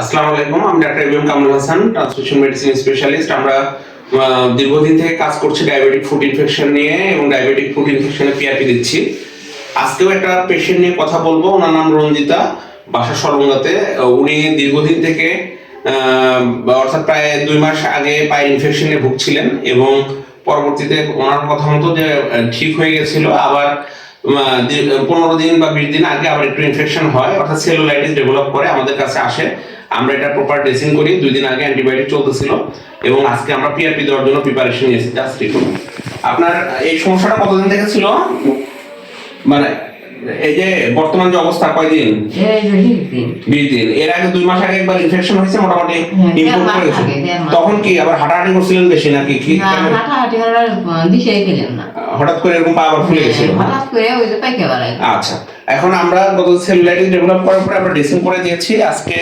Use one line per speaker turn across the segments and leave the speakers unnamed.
আসসালামু আলাইকুম, আমি doctor EBM Kamrul Hasan transmission medicine specialist আমরা দীর্ঘদিন থেকে কাজ করছি ডায়াবেটিক ফুড ইনফেকশন নিয়ে এবং ডায়াবেটিক ফুড ইনফেকশনে পিআরপি দিচ্ছি। আজকেও একটা পেশেন্ট নিয়ে কথা বলব, ওনার নাম রঞ্জিতা, বাসা সরঙ্গাতে উনি দীর্ঘদিন থেকে অর্থাৎ প্রায় দুই মাস আগে পায়ের ইনফেকশনে ভুগছিলেন এবং পরবর্তীতে ওনার কথা মতো যে, ঠিক হয়ে গেছিল, আবার পনেরো দিন বা বিশ দিন আগে আবার একটু ইনফেকশন হয়, অর্থাৎ সেলুলাইটিস ডেভেলপ করে আমাদের কাছে আসে। আমরা এটা প্রপার ড্রেসিং করি। দুই দিন আগে অ্যান্টিবায়োটিক চলতেছিল এবং আজকে আমরা পিআরপি দেওয়ার জন্য প্রিপারেশন নিয়েছি জাস্ট দেখুন আপনার এই সমস্যাটা কতদিন থেকে ছিল? মানে এই যে বর্তমান যে অবস্থা কয়দিন। বিশ দিন। এর আগে দুই মাস আগে একবার ইনফেকশন হয়েছে মোটামুটি
হ্যাঁ,
ইম্পোর্ট করেছে।
আগে,
তখন কি আবার হাঁটাহাঁটি করছিলেন বেশি নাকি কি। হঠাৎ করে এরকম পা আবার ফুলে গেছিল?
হঠাৎ করে ওই যে পাইকে।
আচ্ছা। এখন আমরা গত সেলুলাইটিস ডেভেলপ করার পরে আমরা ড্রেসিং করে দিয়েছি। আজকে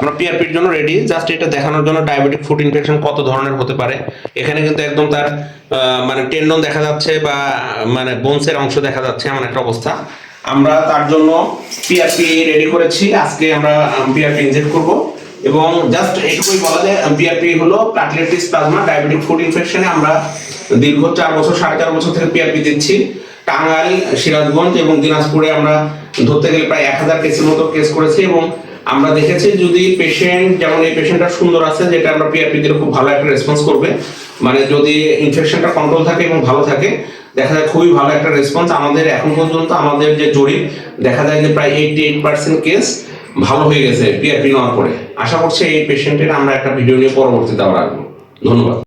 আমরা পিআরপির জন্য রেডি জাস্ট এটা দেখানোর জন্য ডায়াবেটিক ফুড ইনফেকশন কত ধরনের হতে পারে। এখানে কিন্তু একদম তার মানে টেন্ডন দেখা যাচ্ছে বা মানে বোনসের অংশ দেখা যাচ্ছে, এমন একটা অবস্থা। আমরা তার জন্য পিআরপি রেডি করেছি। আজকে আমরা পিআরপি ইনজেক্ট করব। এবং জাস্ট এইটুকুই বলা যায় পিআরপি হলো প্লাটলেটিস প্লাজমা ডায়াবেটিক ফুড ইনফেকশনে আমরা দীর্ঘ চার বছর, সাড়ে চার বছর থেকে পিআরপি দিচ্ছি। টাঙ্গাইল, সিরাজগঞ্জ এবং দিনাজপুরে আমরা ধরতে গেলে প্রায় এক হাজার কেসের মতো কেস করেছি এবং আমরা দেখেছি যদি পেশেন্ট যেমন এই পেশেন্টটা সুন্দর আছে, যেটা আমরা পিআরপি দিলে খুব ভালো একটা রেসপন্স করবে। মানে যদি ইনফেকশনটা কন্ট্রোল থাকে এবং ভালো থাকে, দেখা যায় খুবই ভালো একটা রেসপন্স আমাদের এখন পর্যন্ত আমাদের যে জরিপ, দেখা যায় যে প্রায় এইটি এইট পার্সেন্ট কেস ভালো হয়ে গেছে পিআরপি নেওয়ার পরে। আশা করছি এই পেশেন্টের আমরা একটা ভিডিও নিয়ে পরবর্তীতে আবার আসব। ধন্যবাদ।